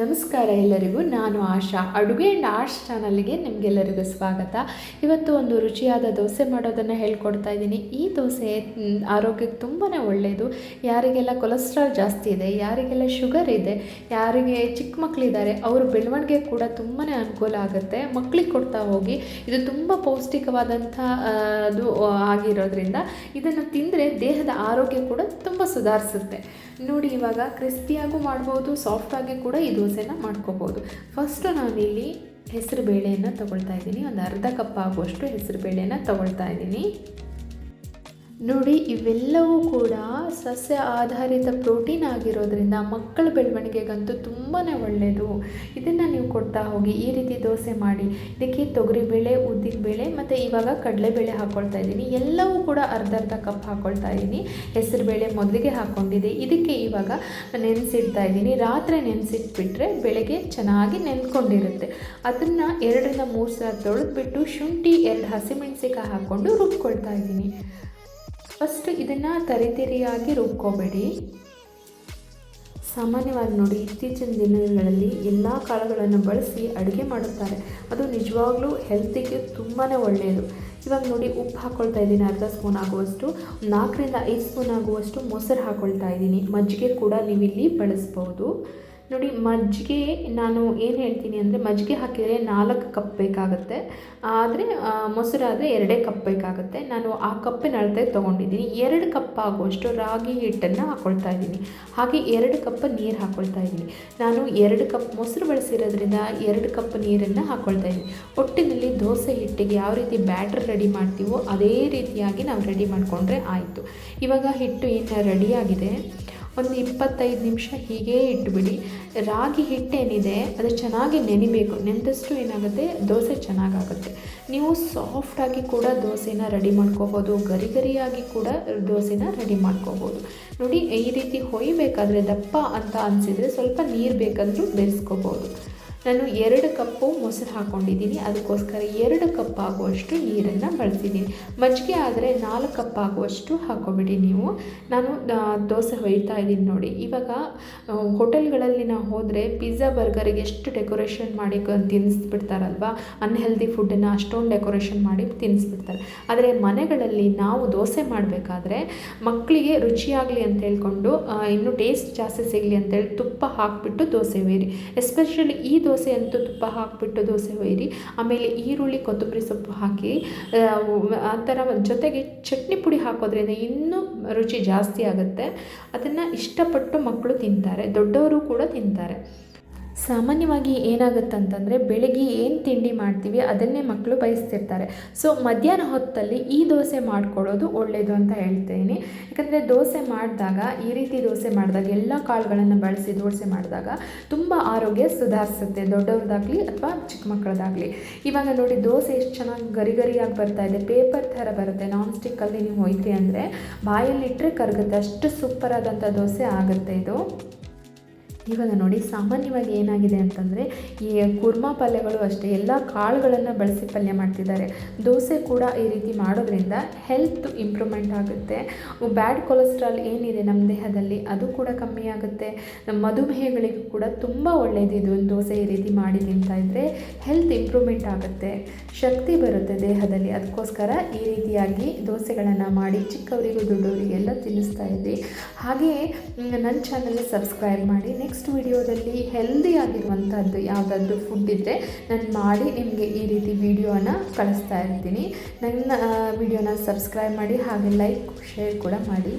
ನಮಸ್ಕಾರ ಎಲ್ಲರಿಗೂ, ನಾನು ಆಶಾ. ಅಡುಗೆ ಆ್ಯಂಡ್ ಆರ್ಟ್ಸ್ ಚಾನಲ್ಗೆ ನಿಮಗೆಲ್ಲರಿಗೂ ಸ್ವಾಗತ. ಇವತ್ತು ಒಂದು ರುಚಿಯಾದ ದೋಸೆ ಮಾಡೋದನ್ನು ಹೇಳ್ಕೊಡ್ತಾ ಇದ್ದೀನಿ. ಈ ದೋಸೆ ಆರೋಗ್ಯಕ್ಕೆ ತುಂಬಾ ಒಳ್ಳೆಯದು ಯಾರಿಗೆಲ್ಲ ಕೊಲೆಸ್ಟ್ರಾಲ್ ಜಾಸ್ತಿ ಇದೆ, ಯಾರಿಗೆಲ್ಲ ಶುಗರ್ ಇದೆ, ಯಾರಿಗೆ ಚಿಕ್ಕ ಮಕ್ಕಳಿದ್ದಾರೆ ಅವರು ಬೆಳವಣಿಗೆ ಕೂಡ ತುಂಬಾ ಅನುಕೂಲ ಆಗುತ್ತೆ. ಮಕ್ಕಳಿಗೆ ಕೊಡ್ತಾ ಹೋಗಿ, ಇದು ತುಂಬ ಪೌಷ್ಟಿಕವಾದಂಥ ಅದು ಆಗಿರೋದ್ರಿಂದ ಇದನ್ನು ತಿಂದರೆ ದೇಹದ ಆರೋಗ್ಯ ಕೂಡ ತುಂಬ ಸುಧಾರಿಸುತ್ತೆ. ನೋಡಿ, ಇವಾಗ ಕ್ರಿಸ್ಪಿಯಾಗೂ ಮಾಡ್ಬೋದು ಸಾಫ್ಟಾಗಿ ಕೂಡ ಈ ದೋಸೆನ ಮಾಡ್ಕೋಬೋದು. ಫಸ್ಟು ನಾನಿಲ್ಲಿ ಹೆಸರು ಬೇಳೆಯನ್ನು ತಗೊಳ್ತಾ ಇದ್ದೀನಿ. ಒಂದು ಅರ್ಧ ಕಪ್ ಆಗುವಷ್ಟು ಹೆಸರು ಬೇಳೆಯನ್ನು ತಗೊಳ್ತಾ ಇದ್ದೀನಿ. ನೋಡಿ, ಇವೆಲ್ಲವೂ ಕೂಡ ಸಸ್ಯ ಆಧಾರಿತ ಪ್ರೋಟೀನ್ ಆಗಿರೋದ್ರಿಂದ ಮಕ್ಕಳ ಬೆಳವಣಿಗೆಗಂತೂ ತುಂಬಾ ಒಳ್ಳೆಯದು ಇದನ್ನು ನೀವು ಕೊಡ್ತಾ ಹೋಗಿ, ಈ ರೀತಿ ದೋಸೆ ಮಾಡಿ. ಇದಕ್ಕೆ ತೊಗರಿಬೇಳೆ, ಉದ್ದಿನಬೇಳೆ ಮತ್ತು ಇವಾಗ ಕಡಲೆಬೇಳೆ ಹಾಕ್ಕೊಳ್ತಾ ಇದ್ದೀನಿ. ಎಲ್ಲವೂ ಕೂಡ ಅರ್ಧ ಅರ್ಧ ಕಪ್ ಹಾಕ್ಕೊಳ್ತಾ ಇದ್ದೀನಿ. ಹೆಸರುಬೇಳೆ ಮೊದಲಿಗೆ ಹಾಕ್ಕೊಂಡಿದ್ದೆ ಇದಕ್ಕೆ ಇವಾಗ ನೆನೆಸಿಡ್ತಾ ಇದ್ದೀನಿ. ರಾತ್ರಿ ನೆನೆಸಿಟ್ಬಿಟ್ರೆ ಬೆಳಗ್ಗೆ ಚೆನ್ನಾಗಿ ನೆನ್ಕೊಂಡಿರುತ್ತೆ. ಅದನ್ನು ಎರಡರಿಂದ ಮೂರು ಸಲ ತೊಳೆದ್ಬಿಟ್ಟು ಶುಂಠಿ, ಎರಡು ಹಸಿಮೆಣಸಿಕಾಯಿ ಹಾಕ್ಕೊಂಡು ರುಬ್ಕೊಳ್ತಾ ಇದ್ದೀನಿ. ಫಸ್ಟ್ ಇದನ್ನು ತರಿತರಿಯಾಗಿ ರುಬ್ಕೋಬೇಡಿ. ಸಾಮಾನ್ಯವಾಗಿ ನೋಡಿ, ಇತ್ತೀಚಿನ ದಿನಗಳಲ್ಲಿ ಎಲ್ಲ ಕಾಳುಗಳನ್ನು ಬಳಸಿ ಅಡುಗೆ ಮಾಡುತ್ತಾರೆ. ಅದು ನಿಜವಾಗ್ಲೂ ಹೆಲ್ತಿಗೆ ತುಂಬಾ ಒಳ್ಳೆಯದು. ಇವಾಗ ನೋಡಿ, ಉಪ್ಪು ಹಾಕ್ಕೊಳ್ತಾ ಇದ್ದೀನಿ, ಅರ್ಧ ಸ್ಪೂನ್ ಆಗುವಷ್ಟು, ನಾಲ್ಕರಿಂದ ಐದು ಸ್ಪೂನ್ ಆಗುವಷ್ಟು ಮೊಸರು ಹಾಕ್ಕೊಳ್ತಾ ಇದ್ದೀನಿ. ಮಜ್ಜಿಗೆ ಕೂಡ ನೀವಿಲ್ಲಿ ಬಳಸ್ಬೋದು. ನೋಡಿ, ಮಜ್ಜಿಗೆ ನಾನು ಏನು ಹೇಳ್ತೀನಿ ಅಂದರೆ, ಮಜ್ಜಿಗೆ ಹಾಕಿದರೆ ನಾಲ್ಕು ಕಪ್ ಬೇಕಾಗುತ್ತೆ. ಆದರೆ ಮೊಸರಾದರೆ ಎರಡೇ ಕಪ್ ಬೇಕಾಗುತ್ತೆ. ನಾನು ಆ ಕಪ್ಪಿನ ಅಳತೆ ತೊಗೊಂಡಿದ್ದೀನಿ. ಎರಡು ಕಪ್ ಆಗುವಷ್ಟು ರಾಗಿ ಹಿಟ್ಟನ್ನು ಹಾಕ್ಕೊಳ್ತಾ ಇದ್ದೀನಿ. ಹಾಗೆ ಎರಡು ಕಪ್ ನೀರು ಹಾಕ್ಕೊಳ್ತಾ ಇದ್ದೀನಿ. ನಾನು ಎರಡು ಕಪ್ ಮೊಸರು ಬಳಸಿರೋದ್ರಿಂದ ಎರಡು ಕಪ್ ನೀರನ್ನು ಹಾಕ್ಕೊಳ್ತಾ ಇದ್ದೀನಿ. ಒಟ್ಟಿನಲ್ಲಿ ದೋಸೆ ಹಿಟ್ಟಿಗೆ ಯಾವ ರೀತಿ ಬ್ಯಾಟ್ರ್ ರೆಡಿ ಮಾಡ್ತೀವೋ, ಅದೇ ರೀತಿಯಾಗಿ ನಾವು ರೆಡಿ ಮಾಡಿಕೊಂಡ್ರೆ ಆಯಿತು. ಇವಾಗ ಹಿಟ್ಟು ಏನು ರೆಡಿಯಾಗಿದೆ ಒಂದು ಇಪ್ಪತ್ತೈದು ನಿಮಿಷ ಹೀಗೇ ಇಟ್ಬಿಡಿ. ರಾಗಿ ಹಿಟ್ಟೇನಿದೆ, ಅದು ಚೆನ್ನಾಗಿ ನೆನಿಬೇಕು. ನೆನೆದಷ್ಟು ಏನಾಗುತ್ತೆ? ದೋಸೆ ಚೆನ್ನಾಗಾಗುತ್ತೆ. ನೀವು ಸಾಫ್ಟಾಗಿ ಕೂಡ ದೋಸೆನ ರೆಡಿ ಮಾಡ್ಕೋಬೋದು. ಗರಿ ಗರಿಯಾಗಿ ಕೂಡ ದೋಸೆನ ರೆಡಿ ಮಾಡ್ಕೋಬೋದು. ನೋಡಿ, ಈ ರೀತಿ ಹೊಯ್ಬೇಕಾದ್ರೆ ದಪ್ಪ ಅಂತ ಅನಿಸಿದರೆ ಸ್ವಲ್ಪ ನೀರು ಬೇಕಂದರೂ ಬೆರೆಸ್ಕೋಬೋದು. ನಾನು ಎರಡು ಕಪ್ಪು ಮೊಸರು ಹಾಕ್ಕೊಂಡಿದ್ದೀನಿ ಅದಕ್ಕೋಸ್ಕರ ಎರಡು ಕಪ್ ಆಗುವಷ್ಟು ನೀರನ್ನು ಬಳಸಿದ್ದೀನಿ. ಮಜ್ಜಿಗೆ ಆದರೆ ನಾಲ್ಕು ಕಪ್ ಆಗುವಷ್ಟು ಹಾಕೋಬಿಡಿ ನೀವು. ನಾನು ದೋಸೆ ಹೊಯ್ತಾ ಇದ್ದೀನಿ ನೋಡಿ. ಇವಾಗ ಹೋಟೆಲ್ಗಳಲ್ಲಿ ನಾವು ಹೋದರೆ ಪಿಜ್ಜಾ, ಬರ್ಗರಿಗೆ ಎಷ್ಟು ಡೆಕೋರೇಷನ್ ಮಾಡಿ ತಿನ್ನಿಸ್ಬಿಡ್ತಾರಲ್ವ ಅನ್ಹೆಲ್ದಿ ಫುಡ್ಡನ್ನು ಅಷ್ಟೊಂದು ಡೆಕೋರೇಷನ್ ಮಾಡಿ ತಿನ್ನಿಸ್ಬಿಡ್ತಾರೆ ಆದರೆ ಮನೆಗಳಲ್ಲಿ ನಾವು ದೋಸೆ ಮಾಡಬೇಕಾದ್ರೆ ಮಕ್ಕಳಿಗೆ ರುಚಿಯಾಗಲಿ ಅಂತ ಹೇಳ್ಕೊಂಡು ಇನ್ನೂ ಟೇಸ್ಟ್ ಜಾಸ್ತಿ ಸಿಗಲಿ ಅಂತೇಳಿ ತುಪ್ಪ ಹಾಕಿಬಿಟ್ಟು ದೋಸೆ ಬೇರಿ ಎಸ್ಪೆಷಲಿ ಈ ದೋಸೆ ಅಂತೂ ತುಪ್ಪ ಹಾಕಿಬಿಟ್ಟು ದೋಸೆ ಒಯ್ಯಿರಿ. ಆಮೇಲೆ ಈರುಳ್ಳಿ, ಕೊತ್ತಂಬರಿ ಸೊಪ್ಪು ಹಾಕಿ, ಆ ಥರ ಜೊತೆಗೆ ಚಟ್ನಿ ಪುಡಿ ಹಾಕೋದ್ರಿಂದ ಇನ್ನೂ ರುಚಿ ಜಾಸ್ತಿ ಆಗುತ್ತೆ. ಅದನ್ನು ಇಷ್ಟಪಟ್ಟು ಮಕ್ಕಳು ತಿಂತಾರೆ, ದೊಡ್ಡವರು ಕೂಡ ತಿಂತಾರೆ. ಸಾಮಾನ್ಯವಾಗಿ ಏನಾಗುತ್ತೆ ಬೆಳಗ್ಗೆ ಏನು ತಿಂಡಿ ಮಾಡ್ತೀವಿ ಅದನ್ನೇ ಮಕ್ಕಳು ಬಯಸ್ತಿರ್ತಾರೆ. ಸೊ ಮಧ್ಯಾಹ್ನ ಹೊತ್ತಲ್ಲಿ ಈ ದೋಸೆ ಮಾಡಿಕೊಳ್ಳೋದು ಒಳ್ಳೆಯದು ಅಂತ ಹೇಳ್ತೀನಿ. ಯಾಕಂದರೆ ದೋಸೆ ಮಾಡಿದಾಗ, ಈ ರೀತಿ ದೋಸೆ ಮಾಡಿದಾಗ, ಎಲ್ಲ ಕಾಳುಗಳನ್ನು ಬಳಸಿ ದೋಸೆ ಮಾಡಿದಾಗ ತುಂಬ ಆರೋಗ್ಯ ಸುಧಾರಿಸುತ್ತೆ. ದೊಡ್ಡವ್ರದ್ದಾಗಲಿ ಅಥವಾ ಚಿಕ್ಕ ಮಕ್ಕಳದಾಗಲಿ. ಇವಾಗ ನೋಡಿ, ದೋಸೆ ಎಷ್ಟು ಚೆನ್ನಾಗಿ ಗರಿ ಗರಿಯಾಗಿ ಬರ್ತಾ ಇದೆ. ಪೇಪರ್ ಥರ ಬರುತ್ತೆ. ನಾನ್ ಸ್ಟಿಕ್ಕಲ್ಲಿ ನೀವು ಹೋಯ್ತಿ ಅಂದರೆ ಬಾಯಲ್ಲಿಟ್ಟರೆ ಕರಗುತ್ತೆ. ಅಷ್ಟು ಸೂಪರ್ ಆದಂಥ ದೋಸೆ ಆಗುತ್ತೆ ಇದು. ಇವಾಗ ನೋಡಿ ಸಾಮಾನ್ಯವಾಗಿ ಏನಾಗಿದೆ ಅಂತಂದರೆ ಈ ಕುರ್ಮಾ ಪಲ್ಯಗಳು ಅಷ್ಟೇ, ಎಲ್ಲ ಕಾಳುಗಳನ್ನು ಬಳಸಿ ಪಲ್ಯ ಮಾಡ್ತಿದ್ದಾರೆ. ದೋಸೆ ಕೂಡ ಈ ರೀತಿ ಮಾಡೋದ್ರಿಂದ ಹೆಲ್ತ್ ಇಂಪ್ರೂವ್ಮೆಂಟ್ ಆಗುತ್ತೆ. ಬ್ಯಾಡ್ ಕೊಲೆಸ್ಟ್ರಾಲ್ ಏನಿದೆ ನಮ್ಮ ದೇಹದಲ್ಲಿ ಅದು ಕೂಡ ಕಮ್ಮಿ ಆಗುತ್ತೆ. ಮಧುಮೇಹಗಳಿಗೂ ಕೂಡ ತುಂಬ ಒಳ್ಳೆಯದು ಇದು. ಒಂದು ದೋಸೆ ಈ ರೀತಿ ಮಾಡಿ ತಿಂತಾ ಇದ್ದರೆ ಹೆಲ್ತ್ ಇಂಪ್ರೂವ್ಮೆಂಟ್ ಆಗುತ್ತೆ. ಶಕ್ತಿ ಬರುತ್ತೆ ದೇಹದಲ್ಲಿ. ಅದಕ್ಕೋಸ್ಕರ ಈ ರೀತಿಯಾಗಿ ದೋಸೆಗಳನ್ನು ಮಾಡಿ ಚಿಕ್ಕವರಿಗೂ ದೊಡ್ಡವರಿಗೆಲ್ಲ ತಿನ್ನಿಸ್ತಾ ಇದ್ವಿ ಹಾಗೆಯೇ ನನ್ನ ಚಾನಲ್ನ ಸಬ್ಸ್ಕ್ರೈಬ್ ಮಾಡಿ ವಿಡಿಯೋದಲ್ಲಿ ಹೆಲ್ದಿ ಆಗಿರುವಂಥದ್ದು ಯಾವುದಾದ್ರೂ ಫುಡ್ ಇದ್ದರೆ ನಾನು ಮಾಡಿ ನಿಮಗೆ ಈ ರೀತಿ ವಿಡಿಯೋನ ಕಳಿಸ್ತಾ ಇರ್ತೀನಿ. ನನ್ನ ವಿಡಿಯೋನ ಸಬ್ಸ್ಕ್ರೈಬ್ ಮಾಡಿ ಹಾಗೆ ಲೈಕ್ ಶೇರ್ ಕೂಡ ಮಾಡಿ.